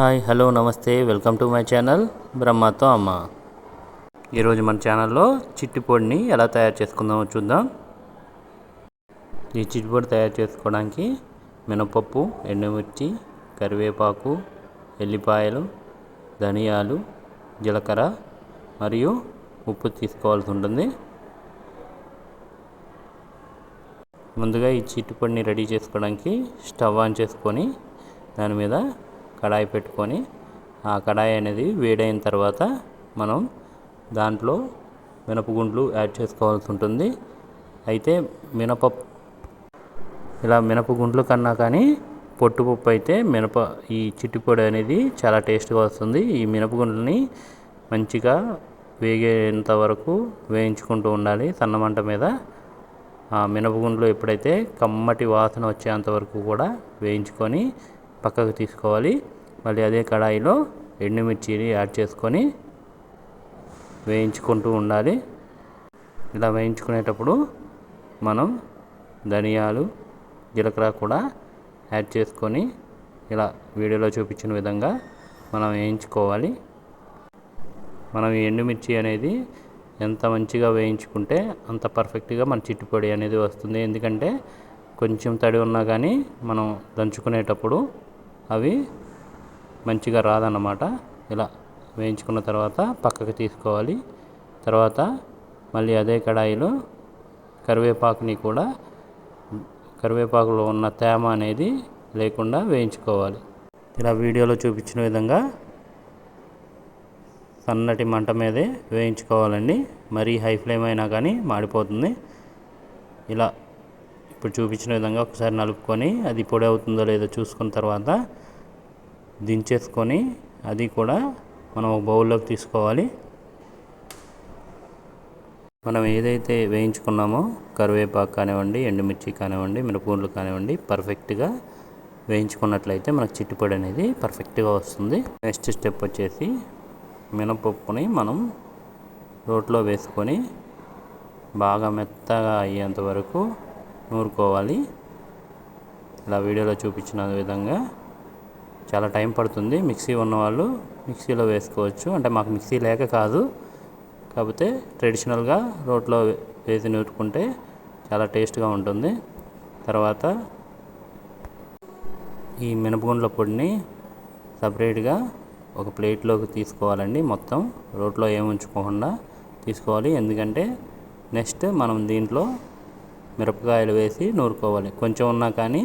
Hi hello namaste welcome to my channel బ్రహ్మతో అమ్మ. ఈరోజు మన ఛానల్లో చిట్టి పొడిని ఎలా తయారు చేసుకుందామో చూద్దాం. ఈ చిట్టిపొడి తయారు చేసుకోవడానికి మినపప్పు ఎండుమిర్చి కరివేపాకు ఎల్లిపాయలు ధనియాలు జీలకర్ర మరియు ఉప్పు తీసుకోవాల్సి ఉంటుంది. ముందుగా ఈ చిట్టి పొడిని రెడీ చేసుకోవడానికి స్టవ్ ఆన్ చేసుకొని దాని మీద కడాయి పెట్టుకొని ఆ కడాయి అనేది వేడైన తర్వాత మనం దాంట్లో మినపగుండ్లు యాడ్ చేసుకోవాల్సి ఉంటుంది. అయితే మినప ఇలా మినపగుండ్లు కన్నా కానీ పొట్టుపప్పు అయితే మినప ఈ చిట్టిపొడి అనేది చాలా టేస్ట్గా వస్తుంది. ఈ మినపగుండ్లని మంచిగా వేగేంత వరకు వేయించుకుంటూ ఉండాలి. సన్నమంట మీద ఆ మినపగుండ్లు ఎప్పుడైతే కమ్మటి వాసన వచ్చేంత వరకు కూడా వేయించుకొని పక్కకు తీసుకోవాలి. మళ్ళీ అదే కడాయిలో ఎండుమిర్చిని యాడ్ చేసుకొని వేయించుకుంటూ ఉండాలి. ఇలా వేయించుకునేటప్పుడు మనం ధనియాలు జీలకర్ర కూడా యాడ్ చేసుకొని ఇలా వీడియోలో చూపించిన విధంగా మనం వేయించుకోవాలి. మనం ఎండుమిర్చి అనేది ఎంత మంచిగా వేయించుకుంటే అంత పర్ఫెక్ట్గా మన చిట్టుపొడి అనేది వస్తుంది. ఎందుకంటే కొంచెం తడి ఉన్నా కానీ మనం దంచుకునేటప్పుడు అవి మంచిగా రాదన్నమాట. ఇలా వేయించుకున్న తర్వాత పక్కకు తీసుకోవాలి. తర్వాత మళ్ళీ అదే కడాయిలో కరివేపాకుని కూడా కరివేపాకులో ఉన్న తేమ అనేది లేకుండా వేయించుకోవాలి. ఇలా వీడియోలో చూపించిన విధంగా సన్నటి మంట మీదే వేయించుకోవాలండి. మరీ హై ఫ్లేమ్ అయినా కానీ మాడిపోతుంది. ఇలా ఇప్పుడు చూపించిన విధంగా ఒకసారి నలుపుకొని అది పొడి అవుతుందో లేదో చూసుకున్న తర్వాత దించేసుకొని అది కూడా మనం ఒక బౌల్లోకి తీసుకోవాలి. మనం ఏదైతే వేయించుకున్నామో కరివేపాకు కానివ్వండి ఎండుమిర్చి కానివ్వండి మిరపూన్లు కానివ్వండి పర్ఫెక్ట్గా వేయించుకున్నట్లయితే మనకు చిట్టుపొడి అనేది పర్ఫెక్ట్గా వస్తుంది. నెక్స్ట్ స్టెప్ వచ్చేసి మినపప్పుని మనం రోట్లో వేసుకొని బాగా మెత్తగా అయ్యేంత వరకు నూరుకోవాలి. ఇలా వీడియోలో చూపించిన విధంగా చాలా టైం పడుతుంది. మిక్సీ ఉన్నవాళ్ళు మిక్సీలో వేసుకోవచ్చు. అంటే మాకు మిక్సీ లేక కాదు. కాకపోతే ట్రెడిషనల్గా రోట్లో వేసి నూరుకుంటే చాలా టేస్ట్గా ఉంటుంది. తర్వాత ఈ మినపగుండ్ల పొడిని సపరేట్గా ఒక ప్లేట్లోకి తీసుకోవాలండి మొత్తం. రోట్లో ఏమి ఉంచుకోకుండా తీసుకోవాలి. ఎందుకంటే నెక్స్ట్ మనం దీంట్లో మిరపకాయలు వేసి నూరుకోవాలి. కొంచెం ఉన్నా కానీ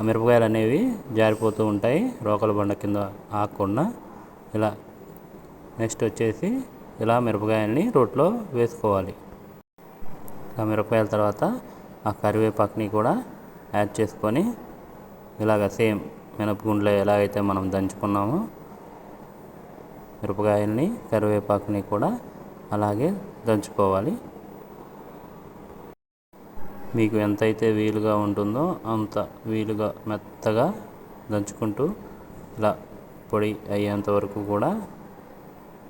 ఆ మిరపకాయలు అనేవి జారిపోతూ ఉంటాయి. రోకల బండ కింద ఆకుండా ఇలా నెక్స్ట్ వచ్చేసి ఇలా మిరపకాయల్ని రోట్లో వేసుకోవాలి. ఆ మిరపకాయల తర్వాత ఆ కరివేపాకుని కూడా యాడ్ చేసుకొని ఇలాగ సేమ్ మినపగుండ్లో ఎలాగైతే మనం దంచుకున్నామో మిరపకాయల్ని కరివేపాకుని కూడా అలాగే దంచుకోవాలి. మీకు ఎంతైతే వీలుగా ఉంటుందో అంత వీలుగా మెత్తగా దంచుకుంటూ ఇలా పొడి అయ్యేంత వరకు కూడా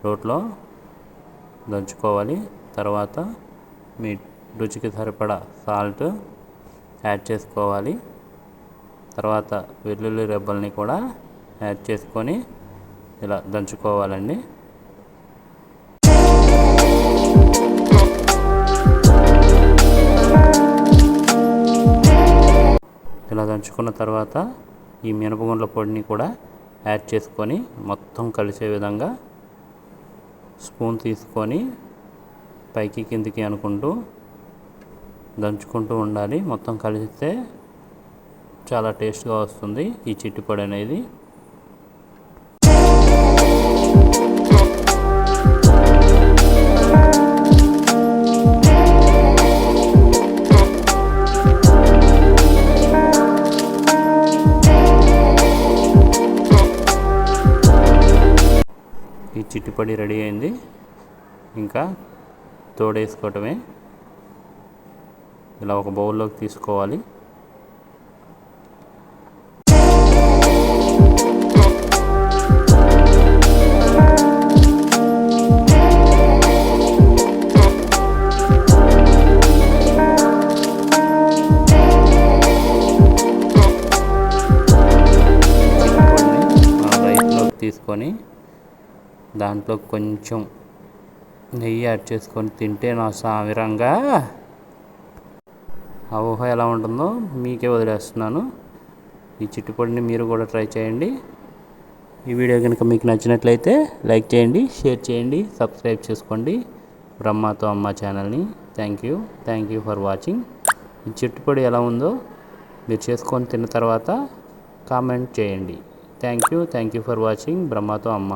రోట్లో దంచుకోవాలి. తర్వాత మీ రుచికి సరిపడా సాల్ట్ యాడ్ చేసుకోవాలి. తర్వాత వెల్లుల్లి రెబ్బల్ని కూడా యాడ్ చేసుకొని ఇలా దంచుకోవాలండి. ఇలా దంచుకున్న తర్వాత ఈ మినపగుండ్ల పొడిని కూడా యాడ్ చేసుకొని మొత్తం కలిసే విధంగా స్పూన్ తీసుకొని పైకి కిందికి అనుకుంటూ దంచుకుంటూ ఉండాలి. మొత్తం కలిస్తే చాలా టేస్ట్గా వస్తుంది ఈ చిట్టిపొడి అనేది. చిట్టిపడి రెడీ అయింది. ఇంకా తోడేసుకోవటమే. ఇలా ఒక బౌల్లోకి తీసుకోవాలి. తీసుకొని దాంట్లో కొంచెం నెయ్యి యాడ్ చేసుకొని తింటే నా సామిరంగా ఆ ఊహ ఎలా ఉంటుందో మీకే వదిలేస్తున్నాను. ఈ చిట్టుపొడిని మీరు కూడా ట్రై చేయండి. ఈ వీడియో కనుక మీకు నచ్చినట్లయితే లైక్ చేయండి షేర్ చేయండి సబ్స్క్రైబ్ చేసుకోండి. బ్రహ్మతో అమ్మ ఛానల్ని. Thank you. Thank you for watching. ఈ చిట్టుపొడి ఎలా ఉందో మీరు చేసుకొని తిన్న తర్వాత కామెంట్ చేయండి. Thank you. Thank you for watching. బ్రహ్మతో అమ్మ.